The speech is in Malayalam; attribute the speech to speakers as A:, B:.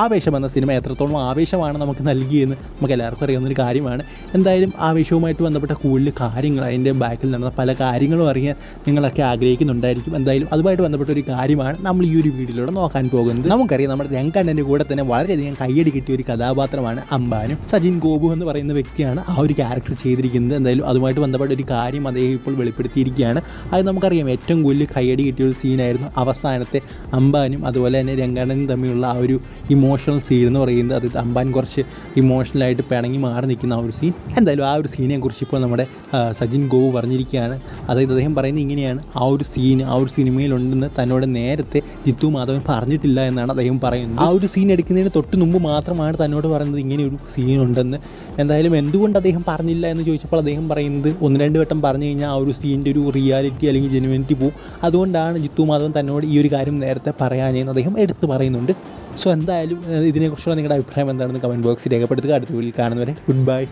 A: ആവേശം എന്ന സിനിമ എത്രത്തോളം ആവേശമാണ് നമുക്ക് നൽകിയെന്ന് നമുക്ക് എല്ലാവർക്കും അറിയാവുന്നൊരു കാര്യമാണ്. എന്തായാലും ആവേശവുമായിട്ട് ബന്ധപ്പെട്ട കൂടുതൽ കാര്യങ്ങൾ അതിന്റെ ബാക്കിൽ നടന്ന പല കാര്യങ്ങളും അറിയാൻ നിങ്ങളൊക്കെ ആഗ്രഹിക്കുന്നുണ്ടായിരിക്കും. എന്തായാലും അതുമായിട്ട് ബന്ധപ്പെട്ട ഒരു കാര്യമാണ് നമ്മൾ ഈ ഒരു വീഡിയോയിലൂടെ നോക്കാൻ പോകുന്നത്. നമുക്കറിയാം നമ്മുടെ രംഗണ്ണന്റെ കൂടെ തന്നെ വളരെയധികം കയ്യടി കിട്ടിയ ഒരു കഥാപാത്രമാണ് അംബാനും. സജിൻ ഗോപു എന്ന് പറയുന്ന വ്യക്തിയാണ് ആ ഒരു ക്യാരക്ടർ ചെയ്തിരിക്കുന്നത്. എന്തായാലും അതുമായിട്ട് ബന്ധപ്പെട്ട ഒരു കാര്യം അദ്ദേഹം ഇപ്പോൾ വെളിപ്പെടുത്തിയിരിക്കുകയാണ്. അത് നമുക്കറിയാം ഏറ്റവും കൂടുതൽ കയ്യടി കിട്ടിയ ഒരു സീനായിരുന്നു അവസാനത്തെ അംബാനും അതുപോലെ തന്നെ രംഗണ്ണനും തമ്മിലുള്ള ആ ഒരു ഇമോഷണൽ സീൻ എന്ന് പറയുന്നത് അത് അമ്പാൻ കുറച്ച് ഇമോഷണലായിട്ട് പിണങ്ങി മാറി നിൽക്കുന്ന ആ ഒരു സീൻ എന്തായാലും ആ ഒരു സീനെ കുറിച്ച് ഇപ്പോൾ നമ്മുടെ സജിൻ ഗോപു പറഞ്ഞിരിക്കുകയാണ്. അതായത് അദ്ദേഹം പറയുന്നത് ഇങ്ങനെയാണ്. ആ ഒരു സീൻ ആ ഒരു സിനിമയിലുണ്ടെന്ന് തന്നോട് നേരത്തെ ജിത്തു മാധവൻ പറഞ്ഞിട്ടില്ല എന്നാണ് അദ്ദേഹം പറയുന്നത്. ആ ഒരു സീൻ എടുക്കുന്നതിന് തൊട്ട് മുമ്പ് മാത്രമാണ് തന്നോട് പറയുന്നത് ഇങ്ങനെ ഒരു സീൻ ഉണ്ടെന്ന്. എന്തായാലും എന്തുകൊണ്ട് അദ്ദേഹം പറഞ്ഞില്ല എന്ന് ചോദിച്ചപ്പോൾ അദ്ദേഹം പറയുന്നത് ഒന്ന് രണ്ട് വട്ടം പറഞ്ഞു കഴിഞ്ഞാൽ ആ ഒരു സീന്റെ ഒരു റിയാലിറ്റി അല്ലെങ്കിൽ ജെനുവിനിറ്റി പോവും. അതുകൊണ്ടാണ് ജിത്തു മാധവൻ തന്നോട് ഈ ഒരു കാര്യം നേരത്തെ പറയാനെന്ന് അദ്ദേഹം എടുത്തു പറയുന്നുണ്ട്. സോ എന്തായാലും ഇതിനെക്കുറിച്ചുള്ള നിങ്ങളുടെ അഭിപ്രായം എന്താണെന്ന് കമന്റ് ബോക്സിൽ രേഖപ്പെടുത്തുക. അടുത്ത വീട്ടിൽ കാണുന്നവരെ ഗുഡ് ബൈ.